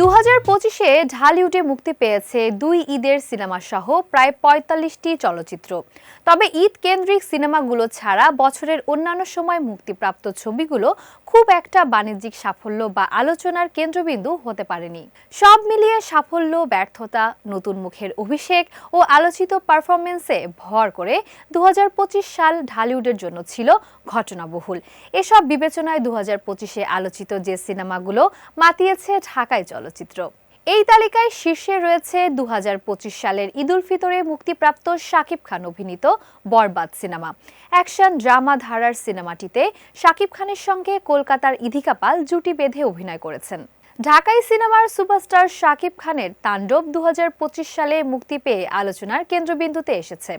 দু হাজার পঁচিশে ঢালিউডে মুক্তি পেয়েছে দুই ঈদের সিনেমা সহ প্রায় পঁয়তাল্লিশটি চলচ্চিত্র। তবে ঈদ কেন্দ্রিক সিনেমাগুলো ছাড়া বছরের অন্যান্য সময় মুক্তিপ্রাপ্ত ছবিগুলো খুব একটা বাণিজ্যিক সাফল্য বা আলোচনার কেন্দ্রবিন্দু হতে পারেনি। সব মিলিয়ে সাফল্য, ব্যর্থতা, নতুন মুখের অভিষেক ও আলোচিত পারফরমেন্সে ভর করে দু হাজার পঁচিশ সাল ঢালিউডের জন্য ছিল ঘটনাবহুল। এসব বিবেচনায় দু হাজার পঁচিশে আলোচিত যে সিনেমাগুলো মাতিয়েছে ঢাকায় চলচ্চিত্র। এই তালিকায় শীর্ষে রয়েছে দু হাজার পঁচিশ সালের ঈদুল ফিতরে মুক্তিপ্রাপ্ত শাকিব খান অভিনীত বরবাদ সিনেমা। অ্যাকশন ড্রামা ধারার সিনেমাটিতে শাকিব খানের সঙ্গে কলকাতার ইধিকা পাল জুটি বেঁধে অভিনয় করেছেন। ঢাকাই সিনেমার সুপারস্টার শাকিব খানের তাণ্ডব দুহাজার পঁচিশ সালে মুক্তি পেয়ে আলোচনার কেন্দ্রবিন্দুতে এসেছে।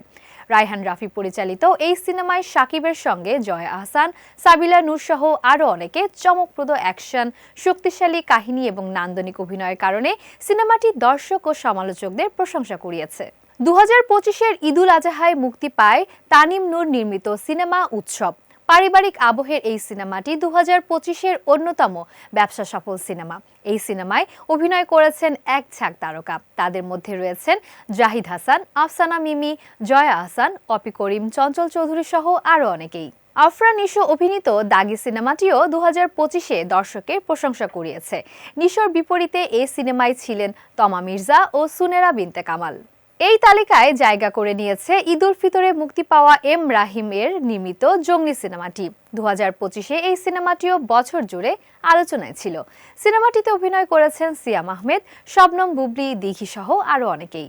রায়হান রাফি পরিচালিত এই সিনেমায় শাকিবের সঙ্গে জয় আহসান, সাবিলা নূর সহ আরও অনেকে চমকপ্রদ অ্যাকশন, শক্তিশালী কাহিনী এবং নান্দনিক অভিনয়ের কারণে সিনেমাটি দর্শক ও সমালোচকদের প্রশংসা কুড়িয়েছে। দু হাজার পঁচিশের ঈদুল আজহায় মুক্তি পায় তানিম নূর নির্মিত সিনেমা উৎসব। পারিবারিক আবহের এই সিনেমাটি দু হাজার পঁচিশের অন্যতম ব্যবসা সফল সিনেমা। এই সিনেমায় অভিনয় করেছেন এক ঝাঁক তারকা। তাদের মধ্যে রয়েছেন জাহিদ হাসান, আফসানা মিমি, জয়া আহসান অপি করিম, চঞ্চল চৌধুরী সহ আরও অনেকেই। আফরান নিশো অভিনীত দাগি সিনেমাটিও দু হাজার পঁচিশে দর্শকের প্রশংসা কুড়িয়েছে। নিশোর বিপরীতে এই সিনেমায় ছিলেন তমা মির্জা ও সুনেরা বিনতে কামাল। এই তালিকায় জায়গা করে নিয়েছে ঈদুল ফিতরে মুক্তি পাওয়া এম রাহিমের নির্মিত জঙ্গলি সিনেমাটি। দু হাজার পঁচিশে এই সিনেমাটিও বছর জুড়ে আলোচনায় ছিল। সিনেমাটিতে অভিনয় করেছেন সিয়াম আহমেদ, শবনম বুবলি, দিঘি সহ আরও অনেকেই।